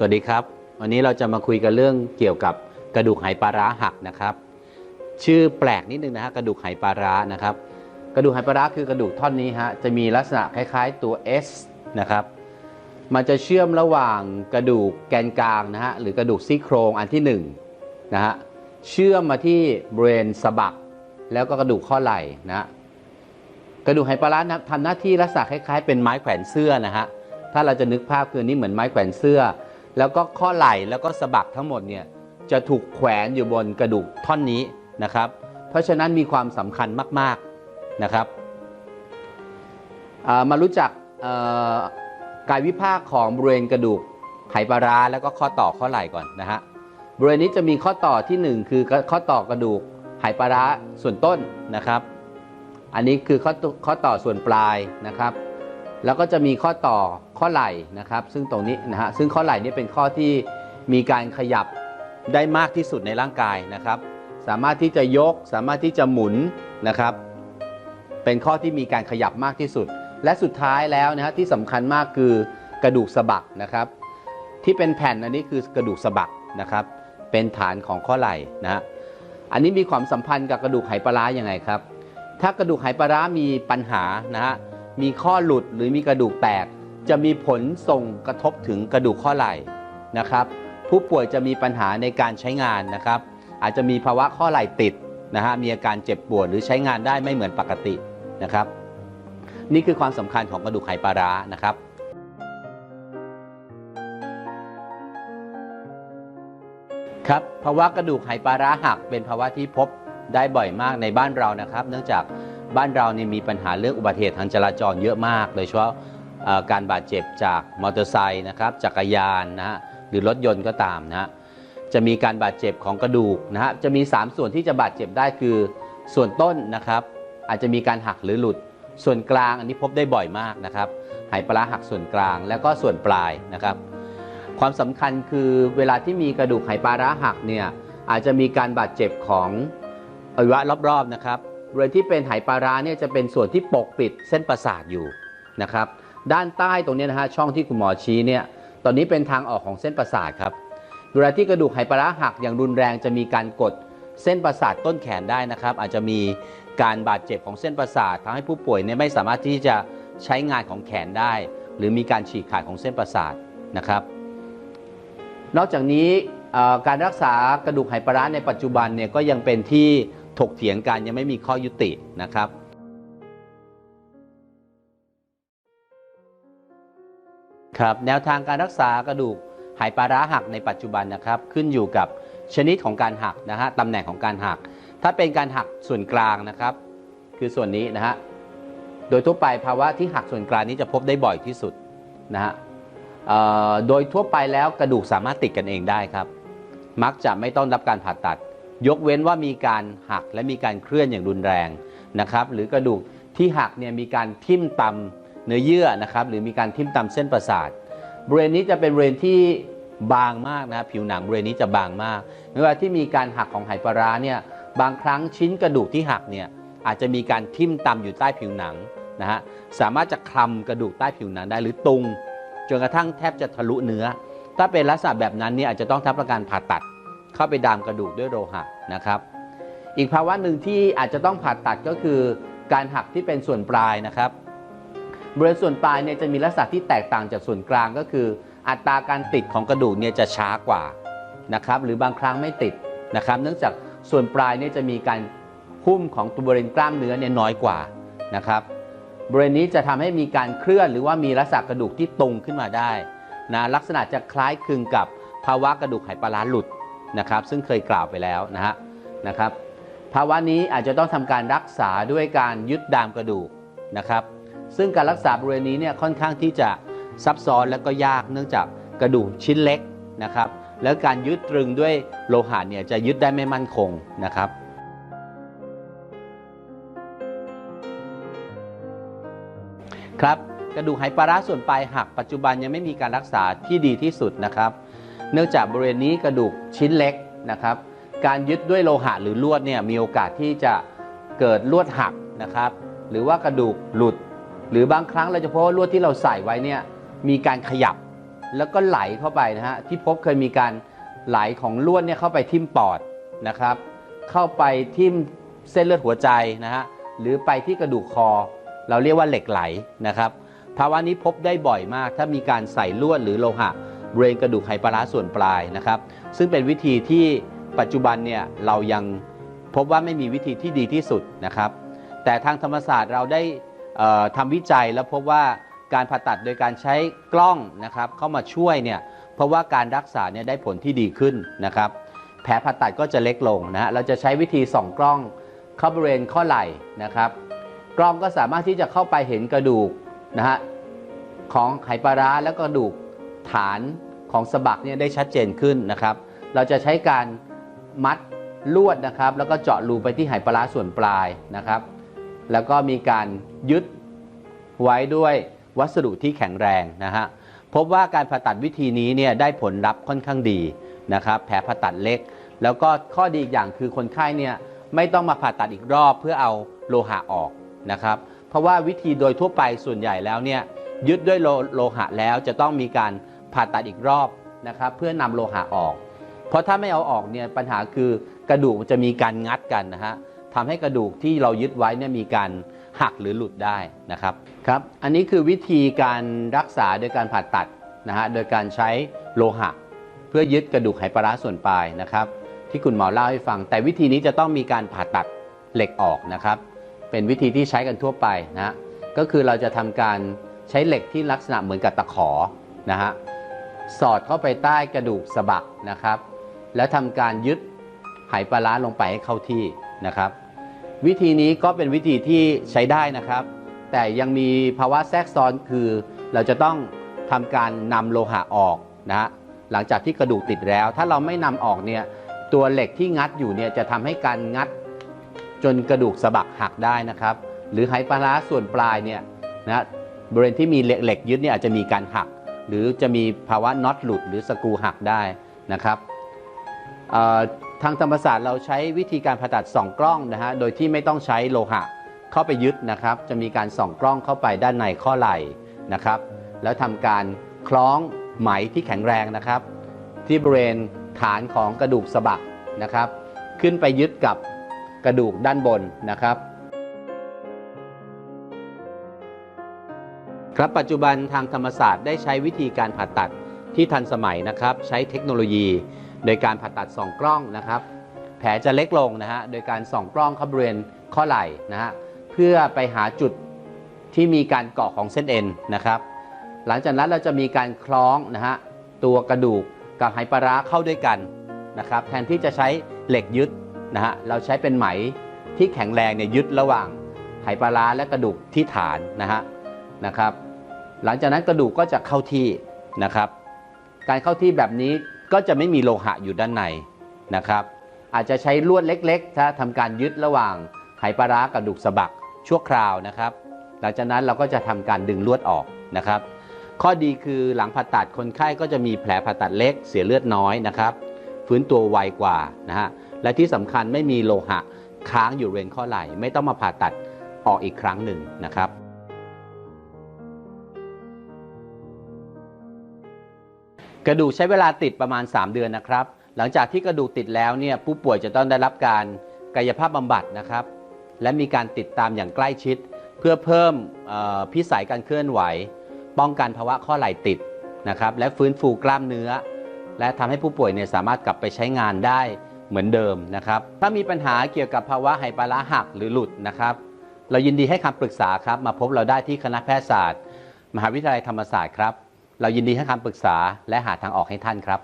สวัสดีครับ วันนี้เราจะมาคุยกันเรื่องเกี่ยวกับกระดูกไหปลาร้าหักนะครับ ชื่อแปลกนิดนึงนะฮะกระดูกไหปลาร้านะครับ กระดูกไหปลาร้าคือกระดูกท่อนนี้ฮะจะมีลักษณะคล้ายๆตัว S นะครับ มันจะเชื่อมระหว่างกระดูกแกนกลางนะฮะหรือกระดูกซี่โครงอันที่1นงนะฮะเชื่อมมาที่บริเวณสะบัก แล้วก็กระดูกข้อไหล่นะกระดูกไหปลาร้าทำหน้าที่ลักษณะคล้ายๆ เป็นไม้แขวนเสื้อนะฮะถ้าเราจะนึกภาพคือนนี้เหมือนไม้แขวนเสื้อ แล้วก็ข้อไหล่แล้วก็สะบักทั้งหมดเนี่ยจะถูกแขวนอยู่บนกระดูกท่อนนี้นะครับ เพราะฉะนั้นมีความสำคัญมากๆนะครับามารู้จักกายวิภาคของบริเวณกระดูกไหปลาร้าแล้วก็ข้อต่อข้อไหล่ก่อนนะฮะบริเวณนี้จะมีข้อต่อที่หนึ่งคือข้อต่อกระดูกไหปลาร้าส่วนต้นนะครับ อันนี้คือข้อข้อต่อส่วนปลายนะครับ แล้วก็จะมีข้อต่อ ข้อไหล่นะครับ ซึ่งตรงนี้นะฮะซึ่งข้อไหล่นี่เป็นข้อที่มีการขยับได้มากที่สุดในร่างกายนะครับ สามารถที่จะยกสามารถที่จะหมุนนะครับ เป็นข้อที่มีการขยับมากที่สุด และสุดท้ายแล้วนะฮะที่สำคัญมากคือกระดูกสะบักนะครับ ที่เป็นแผ่นอันนี้คือกระดูกสะบักนะครับ เป็นฐานของข้อไหล่นะฮะอันนี้มีความสัมพันธ์กับกระดูกไหปลาร้ายังไงครับ ถ้ากระดูกไหปลาร้ามีปัญหานะฮะมีข้อหลุดหรือมีกระดูกแตก จะมีผลส่งกระทบถึงกระดูกข้อไหล่นะครับ ผู้ป่วยจะมีปัญหาในการใช้งานนะครับ อาจจะมีภาวะข้อไหล่ติดนะฮะมีอาการเจ็บปวดหรือใช้งานได้ไม่เหมือนปกตินะครับ นี่คือความสำคัญของกระดูกไหปลาร้านะครับครับภาวะกระดูกไหปลาร้าหักเป็นภาวะที่พบได้บ่อยมากในบ้านเรานะครับ เนื่องจากบ้านเราเนี่ยมีปัญหาเรื่องอุบัติเหตุทางจราจรเยอะมากโดยเฉพาะ การบาดเจ็บจากมอเตอร์ไซค์นะครับจักรยานนะฮะหรือรถยนต์ก็ตามนะฮะจะมีการบาดเจ็บของกระดูกนะฮะจะมี 3 ส่วนที่จะบาดเจ็บได้คือส่วนต้นนะครับ อาจจะมีการหักหรือหลุด ส่วนกลางอันนี้พบได้บ่อยมากนะครับไหปลาหักส่วนกลาง แล้วก็ส่วนปลายนะครับ ความสำคัญคือเวลาที่มีกระดูกไหปลาร้าหักเนี่ยอาจจะมีการบาดเจ็บของอวัยวะรอบๆนะครับบริเวณที่เป็นไหปลาร้าเนี่ยจะเป็นส่วนที่ปกปิดเส้นประสาทอยู่นะครับ ด้านใต้ตรงนี้นะฮะช่องที่คุณหมอชี้เนี่ยตอนนี้เป็นทางออกของเส้นประสาทครับเวลาที่กระดูกไหปลาร้าหักอย่างรุนแรงจะมีการกดเส้นประสาทต้นแขนได้นะครับ อาจจะมีการบาดเจ็บของเส้นประสาททำให้ผู้ป่วยเนี่ยไม่สามารถที่จะใช้งานของแขนได้ หรือมีการฉีกขาดของเส้นประสาทนะครับ นอกจากนี้การรักษากระดูกไหปลาร้าในปัจจุบันเนี่ยก็ยังเป็นที่ถกเถียงกันยังไม่มีข้อยุตินะครับ ครับแนวทางการรักษากระดูกไหปลาร้าหักในปัจจุบันนะครับ ขึ้นอยู่กับชนิดของการหักนะฮะตำแหน่งของการหัก ถ้าเป็นการหักส่วนกลางนะครับ คือส่วนนี้นะฮะโดยทั่วไปภาวะที่หักส่วนกลางนี้จะพบได้บ่อยที่สุดนะฮะโดยทั่วไปแล้วกระดูกสามารถติดกันเองได้ครับ มักจะไม่ต้องรับการผ่าตัด ยกเว้นว่ามีการหักและมีการเคลื่อนอย่างรุนแรงนะครับ หรือกระดูกที่หักเนี่ยมีการทิ่มตำ เนื้อเยื่อนะครับหรือมีการทิ่มตำเส้นประสาทบริเวณนี้จะเป็นบริเวณที่บางมากนะครับผิวหนังบริเวณนี้จะบางมากไม่ว่าที่มีการหักของไหปลาร้าเนี่ยบางครั้งชิ้นกระดูกที่หักเนี่ยอาจจะมีการทิ่มตำอยู่ใต้ผิวหนังนะฮะสามารถจะคลำกระดูกใต้ผิวหนังได้หรือตุงจนกระทั่งแทบจะทะลุเนื้อ ถ้าเป็นลักษณะแบบนั้นเนี่ยอาจจะต้องทำการผ่าตัดเข้าไปดามกระดูกด้วยโลหะนะครับ อีกภาวะหนึ่งที่อาจจะต้องผ่าตัดก็คือการหักที่เป็นส่วนปลายนะครับ บริเวณส่วนปลายเนี่ยจะมีลักษณะที่แตกต่างจากส่วนกลางก็คือ อัตราการติดของกระดูกเนี่ยจะช้ากว่านะครับหรือบางครั้งไม่ติดนะครับ เนื่องจากส่วนปลายเนี่ยจะมีการหุ้มของตัวบริเวณกล้ามเนื้อเนี่ยน้อยกว่านะครับบริเวณนี้จะทำให้มีการเคลื่อนหรือว่ามีลักษณะกระดูกที่ตรงขึ้นมาได้นะลักษณะจะคล้ายคลึงกับภาวะกระดูกไหปลาร้าหลุดนะครับ ซึ่งเคยกล่าวไปแล้วนะฮะนะครับ ภาวะนี้อาจจะต้องทำการรักษาด้วยการยึดดามกระดูกนะครับ ซึ่งการรักษาบริเวณนี้เนี่ยค่อนข้างที่จะซับซ้อนและก็ยากเนื่องจากกระดูกชิ้นเล็กนะครับแล้วการยึดตรึงด้วยโลหะเนี่ยจะยึดได้ไม่มั่นคงนะครับครับกระดูกไหปลาร้าส่วนปลายหักปัจจุบันยังไม่มีการรักษาที่ดีที่สุดนะครับ เนื่องจากบริเวณนี้กระดูกชิ้นเล็กนะครับ การยึดด้วยโลหะหรือลวดเนี่ยมีโอกาสที่จะเกิดลวดหักนะครับ หรือว่ากระดูกหลุด หรือบางครั้งเราจะพบว่าลวดที่เราใส่ไว้เนี่ยมีการขยับแล้วก็ไหลเข้าไปนะฮะที่พบเคยมีการไหลของลวดเนี่ยเข้าไปทิ่มปอดนะครับ เข้าไปทิ่มเส้นเลือดหัวใจนะฮะหรือไปที่กระดูกคอ เราเรียกว่าเหล็กไหลนะครับภาวะนี้พบได้บ่อยมาก ถ้ามีการใส่ลวดหรือโลหะบริเวณกระดูกไฮปลาร้าส่วนปลายนะครับ ซึ่งเป็นวิธีที่ปัจจุบันเนี่ยเรายังพบว่าไม่มีวิธีที่ดีที่สุดนะครับ แต่ทางธรรมศาสตร์เราได้ ทำวิจัยแล้วพบว่าการผ่าตัดโดยการใช้กล้องนะครับเข้ามาช่วยเนี่ยเพราะว่าการรักษาเนี่ยได้ผลที่ดีขึ้นนะครับแผลผ่าตัดก็จะเล็กลงนะฮะเราจะใช้วิธีส่องกล้องเข้าบริเวณข้อไหล่นะครับกล้องก็สามารถที่จะเข้าไปเห็นกระดูกนะฮะของไหปลาร้าแล้วก็กระดูกฐานของสะบักเนี่ยได้ชัดเจนขึ้นนะครับ เราจะใช้การมัดลวดนะครับ แล้วก็เจาะรูไปที่ไหปลาร้าส่วนปลายนะครับ แล้วก็มีการยึดไว้ด้วยวัสดุที่แข็งแรงนะฮะพบว่าการผ่าตัดวิธีนี้เนี่ยได้ผลลัพธ์ค่อนข้างดีนะครับแผลผ่าตัดเล็ก แล้วก็ข้อดีอีกอย่างคือคนไข้เนี่ยไม่ต้องมาผ่าตัดอีกรอบเพื่อเอาโลหะออกนะครับ เพราะว่าวิธีโดยทั่วไปส่วนใหญ่แล้วเนี่ยยึดด้วยโลโลหะแล้วจะต้องมีการผ่าตัดอีกรอบนะครับเพื่อนำโลหะออก เพราะถ้าไม่เอาออกเนี่ยปัญหาคือกระดูกจะมีการงัดกันนะฮะ ทำให้กระดูกที่เรายึดไว้เนี่ยมีการหักหรือหลุดได้นะครับครับอันนี้คือวิธีการรักษาโดยการผ่าตัดนะฮะโดยการใช้โลหะ เพื่อยึดกระดูกไหปลาร้าส่วนปลายนะครับ ที่คุณหมอเล่าให้ฟัง แต่วิธีนี้จะต้องมีการผ่าตัดเหล็กออกนะครับ เป็นวิธีที่ใช้กันทั่วไปนะฮะก็คือเราจะทำการใช้เหล็กที่ลักษณะเหมือนกับตะขอนะฮะสอดเข้าไปใต้กระดูกสะบักนะครับ แล้วทำการยึดไหปลาร้าลงไปให้เข้าที่ นะครับ วิธีนี้ก็เป็นวิธีที่ใช้ได้นะครับ แต่ยังมีภาวะแทรกซ้อนคือเราจะต้องทำการนำโลหะออกนะฮะหลังจากที่กระดูกติดแล้ว ถ้าเราไม่นำออกเนี่ยตัวเหล็กที่งัดอยู่เนี่ยจะทำให้การงัดจนกระดูกสะบักหักได้นะครับ หรือไหปลาร้าส่วนปลายเนี่ยนะบริเวณที่มีเหล็กยึดเนี่ยอาจจะมีการหัก หรือจะมีภาวะน็อตหลุดหรือสกรูหักได้นะครับ ทางธรรมศาสตร์เราใช้วิธีการผ่าตัดส่องกล้องนะฮะ โดยที่ไม่ต้องใช้โลหะเข้าไปยึดนะครับ จะมีการส่องกล้องเข้าไปด้านในข้อไหล่นะครับ แล้วทำการคล้องไหมที่แข็งแรงนะครับ ที่บริเวณฐานของกระดูกสะบักนะครับ ขึ้นไปยึดกับกระดูกด้านบนนะครับ ครับปัจจุบันทางธรรมศาสตร์ได้ใช้วิธีการผ่าตัดที่ทันสมัยนะครับ ใช้เทคโนโลยี โดยการผ่าตัดส่องกล้องนะครับ แผลจะเล็กลงนะฮะโดยการส่องกล้องเข้าบริเวณข้อไหล่นะฮะเพื่อไปหาจุดที่มีการเกาะของเส้นเอ็นนะครับ หลังจากนั้นเราจะมีการคล้องนะฮะตัวกระดูกกับไหปลาร้าเข้าด้วยกันนะครับ แทนที่จะใช้เหล็กยึดนะฮะเราใช้เป็นไหมที่แข็งแรงเนี่ยยึดระหว่างไหปลาร้าและกระดูกที่ฐานนะฮะนะครับ หลังจากนั้นกระดูกก็จะเข้าที่นะครับ การเข้าที่แบบนี้ ก็จะไม่มีโลหะอยู่ด้านในนะครับ อาจจะใช้ลวดเล็กๆถ้าทำการยึดระหว่างไหปลาร้ากับดูกสะบักชั่วคราวนะครับ หลังจากนั้นเราก็จะทำการดึงลวดออกนะครับ ข้อดีคือหลังผ่าตัดคนไข้ก็จะมีแผลผ่าตัดเล็กเสียเลือดน้อยนะครับ ฟื้นตัวไวกว่านะฮะและที่สำคัญไม่มีโลหะค้างอยู่บริเวณข้อไหล่ไม่ต้องมาผ่าตัดออกอีกครั้งหนึ่งนะครับ กระดูกใช้เวลาติดประมาณ 3 เดือนนะครับ หลังจากที่กระดูกติดแล้วเนี่ยผู้ป่วยจะต้องได้รับการกายภาพบำบัดนะครับ และมีการติดตามอย่างใกล้ชิด เพื่อเพิ่มพิสัยการเคลื่อนไหว ป้องกันภาวะข้อไหล่ติดนะครับ และฟื้นฟูกล้ามเนื้อ และทำให้ผู้ป่วยเนี่ยสามารถกลับไปใช้งานได้เหมือนเดิมนะครับ ถ้ามีปัญหาเกี่ยวกับภาวะไหปลาราหักหรือหลุดนะครับ เรายินดีให้คำปรึกษาครับ มาพบเราได้ที่คณะแพทยศาสตร์ มหาวิทยาลัยธรรมศาสตร์ครับ เรายินดีให้คำปรึกษาและหาทางออกให้ท่านครับ